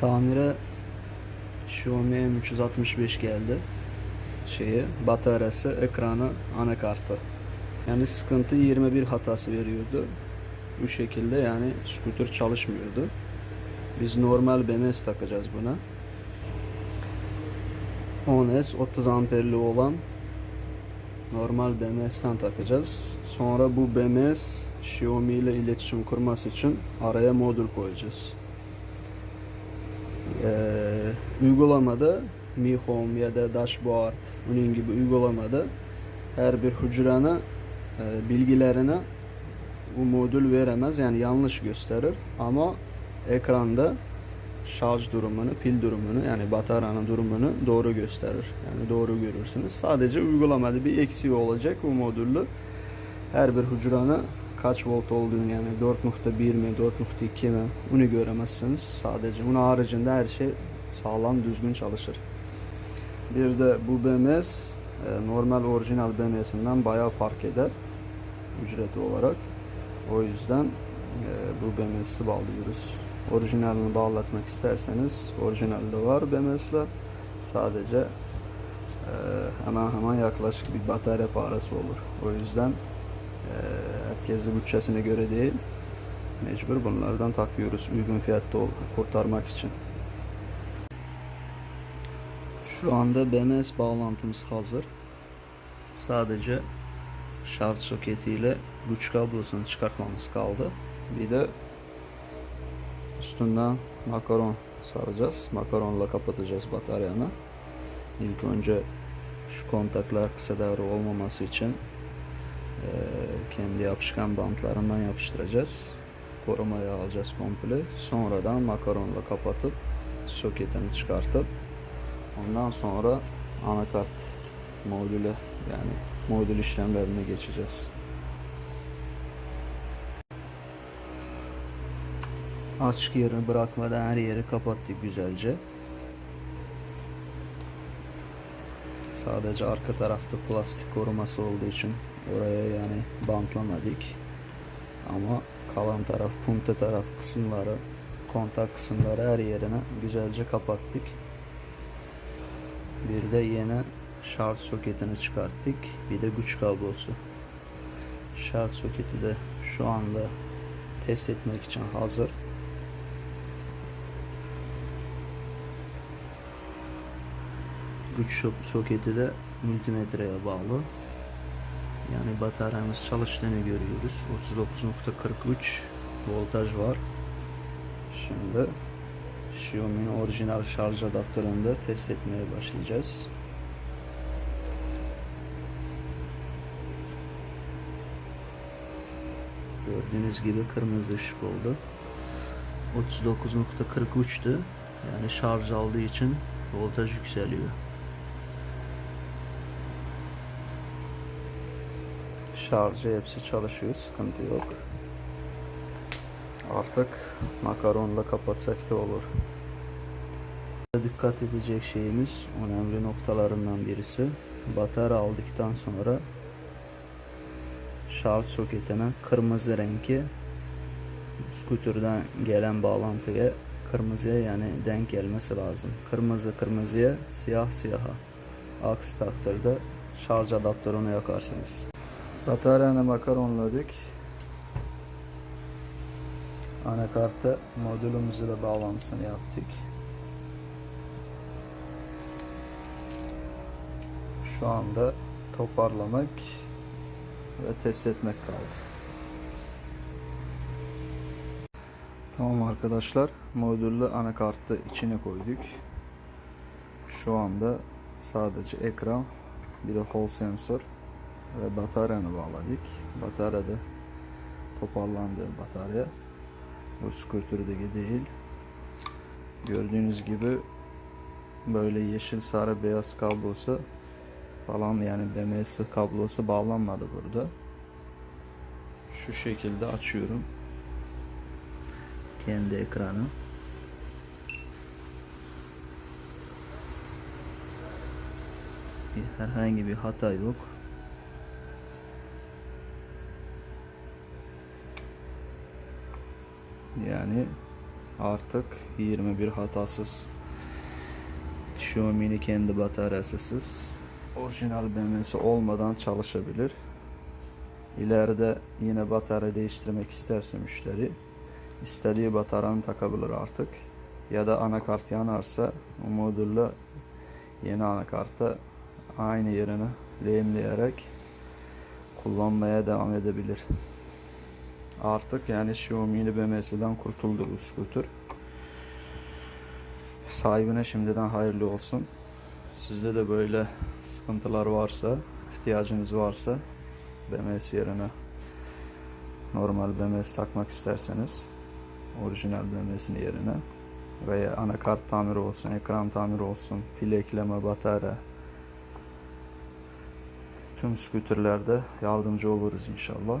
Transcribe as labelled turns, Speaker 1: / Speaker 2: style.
Speaker 1: Tamire Xiaomi M365 geldi. Şeyi, bataryası, ekranı, anakartı. Yani sıkıntı 21 hatası veriyordu. Bu şekilde yani scooter çalışmıyordu. Biz normal BMS takacağız buna. 10S 30 amperli olan normal BMS'ten takacağız. Sonra bu BMS Xiaomi ile iletişim kurması için araya modül koyacağız. Ee, uygulamada Mi Home ya da Dashboard bunun gibi uygulamada her bir hücrene e, bilgilerine bu modül veremez yani yanlış gösterir ama ekranda şarj durumunu, pil durumunu yani bataryanın durumunu doğru gösterir. Yani doğru görürsünüz. Sadece uygulamada bir eksiği olacak bu modüllü. Her bir hücrene kaç volt olduğunu yani 4.1 mi 4.2 mi bunu göremezsiniz. Sadece bunun haricinde her şey sağlam düzgün çalışır. Bir de bu BMS e, normal orijinal BMS'inden bayağı fark eder ücreti olarak. O yüzden e, bu BMS'i bağlıyoruz. Orijinalini bağlatmak isterseniz orijinalde var BMS'ler. Sadece e, hemen hemen yaklaşık bir batarya parası olur. O yüzden herkesin bütçesine göre değil. Mecbur bunlardan takıyoruz uygun fiyatta ol, kurtarmak için. Şu anda BMS bağlantımız hazır. Sadece şarj soketiyle güç kablosunu çıkartmamız kaldı. Bir de üstünden makaron saracağız. Makaronla kapatacağız bataryanı. İlk önce şu kontaklar kısa devre olmaması için kendi yapışkan bantlarından yapıştıracağız. Korumaya alacağız komple. Sonradan makaronla kapatıp soketini çıkartıp ondan sonra anakart modülü yani modül işlemlerine geçeceğiz. Açık yerini bırakmadan her yeri kapattık güzelce. Sadece arka tarafta plastik koruması olduğu için oraya yani bantlamadık. Ama kalan taraf, punta taraf kısımları, kontak kısımları her yerine güzelce kapattık. Bir de yeni şarj soketini çıkarttık. Bir de güç kablosu. Şarj soketi de şu anda test etmek için hazır. Güç so- soketi de multimetreye bağlı. Yani bataryamız çalıştığını görüyoruz. 39.43 voltaj var. Şimdi Xiaomi'nin orijinal şarj adaptörünü de test etmeye başlayacağız. Gördüğünüz gibi kırmızı ışık oldu. 39.43'tü. Yani şarj aldığı için voltaj yükseliyor. Şarjı hepsi çalışıyor. Sıkıntı yok. Artık makaronla kapatsak da olur. Dikkat edecek şeyimiz önemli noktalarından birisi. Batarya aldıktan sonra şarj soketine kırmızı renki skuterden gelen bağlantıya kırmızıya yani denk gelmesi lazım. Kırmızı kırmızıya, siyah siyaha. Aksi takdirde şarj adaptörünü yakarsınız. Bataryana makaronladık. Anakarta modülümüzü de bağlantısını yaptık. Şu anda toparlamak ve test etmek kaldı. Tamam arkadaşlar, modüllü anakartı içine koyduk. Şu anda sadece ekran, bir de hall sensör ve bataryanı bağladık. Batarya da toparlandı batarya. Bu skuturdaki değil. Gördüğünüz gibi böyle yeşil, sarı, beyaz kablosu falan yani BMS kablosu bağlanmadı burada. Şu şekilde açıyorum. Kendi ekranı. Herhangi bir hata yok. Yani artık 21 hatasız Xiaomi'nin kendi bataryasısız orijinal BMS olmadan çalışabilir. İleride yine batarya değiştirmek isterse müşteri istediği bataryanı takabilir artık. Ya da anakart yanarsa o modülle yeni anakarta aynı yerine lehimleyerek kullanmaya devam edebilir. Artık yani Xiaomi'li BMS'den kurtuldu bu scooter. Sahibine şimdiden hayırlı olsun. Sizde de böyle sıkıntılar varsa, ihtiyacınız varsa BMS yerine normal BMS takmak isterseniz orijinal BMS'in yerine veya anakart tamiri olsun, ekran tamiri olsun, pil ekleme, batarya tüm scooterlerde yardımcı oluruz inşallah.